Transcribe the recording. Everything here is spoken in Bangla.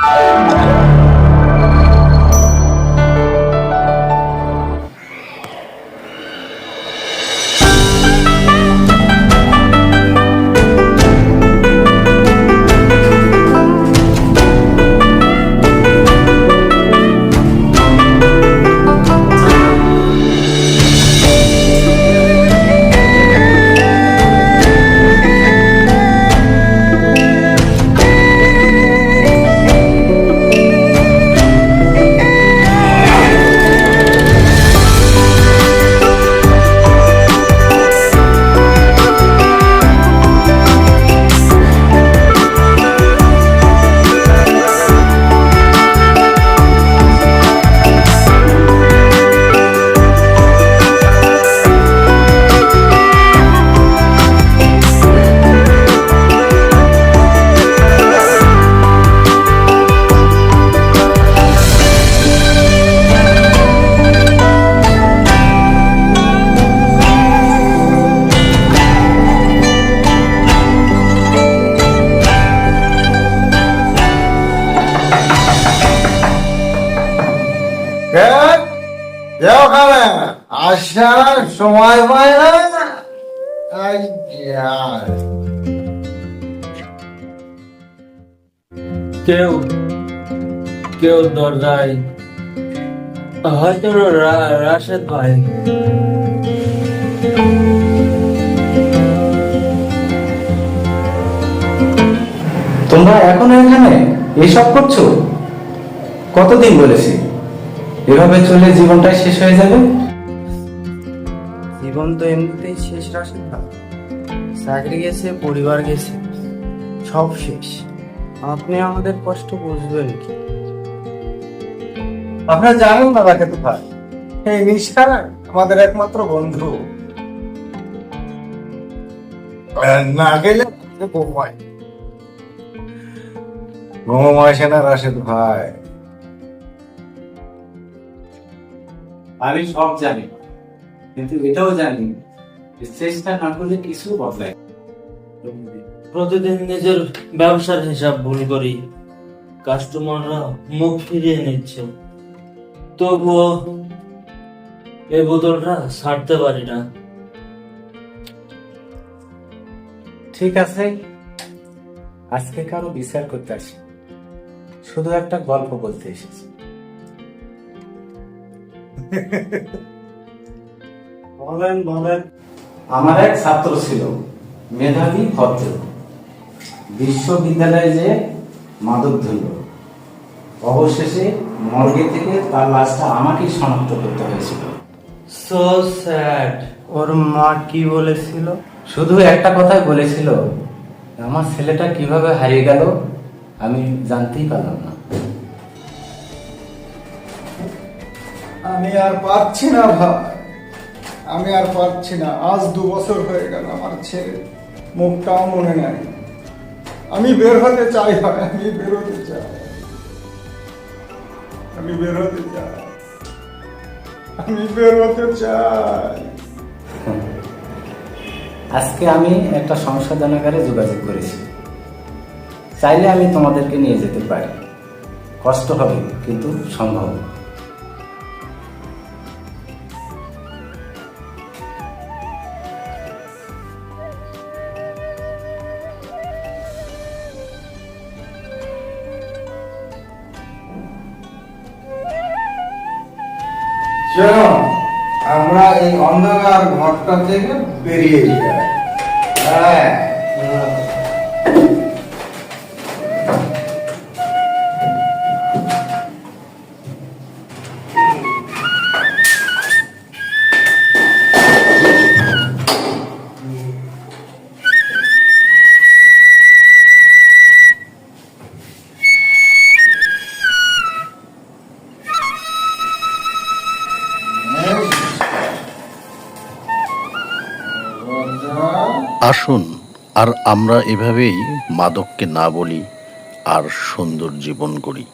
Oh! ওখানে আসার সময় পায় না। কেউ কেউ দরজায়। হয়তো রা- রাশেদ ভাই। তোমরা এখনও এখানে? এইসব করছ? কতদিন বলেছি? এভাবে চলে জীবনটাই শেষ হয়ে যাবে? জীবন তো এমনিতেই শেষ রাশেদ না। চাকরি গেছে, পরিবার গেছে, সব শেষ। আপনি আমাদের কষ্ট বুঝবেন কি? আপনারা জানেন না রাখে তো ভাই, এই নিষ্ঠা আমাদের একমাত্র বন্ধু। না গেলে ঘুমায় ঘুম আসে না রাশেদ ভাই। আমি সব জানি কিন্তু এটাও জানি চেষ্টা না করলে কিছু বদলায় প্রতিদিন নিজের ব্যবসার হিসাব ভুল করি কাস্টমাররা মুখ ফিরিয়ে নিচ্ছে। তবুও এই বোতলটা ছাড়তে পারি না। ঠিক আছে আজকে কারও বিচার করতে আসি। শুধু একটা গল্প বলতে এসেছি। বলেন বলেন। আমার এক ছাত্র ছিল মেধাবী ভদ্র। বিশ্ববিদ্যালয়ে যে মাদক ধরল অবশেষে মর্গে থেকে তার লাশটা আমাকেই শনাক্ত করতে হয়েছিল। সো স্যাড ওর মা কি বলেছিল? শুধু একটা কথাই বলেছিল আমার ছেলেটা কীভাবে হারিয়ে গেল আমি জানতেই পারলাম না। আমি আর পারছি না ভাই। আমি আর পারছি না। আজ দু বছর হয়ে গেল আমার ছেলে। মুখটাও মনে নাই। আমি বের হতে চাই ভাই, আমি বের হতে চাই। আমি বের হতে চাই। আমি বের হতে চাই। আজকে আমি একটা সংশোধনাগারে যোগাযোগ করেছি। চাইলে আমি তোমাদেরকে নিয়ে যেতে পারি। কষ্ট হবে, কিন্তু সম্ভব। চলো আমরা এই অন্ধকার ঘরটা থেকে বেরিয়ে যাই। হ্যাঁ আসুন আর আমরা এভাবেই মাদককে না বলি আর সুন্দর জীবন করি।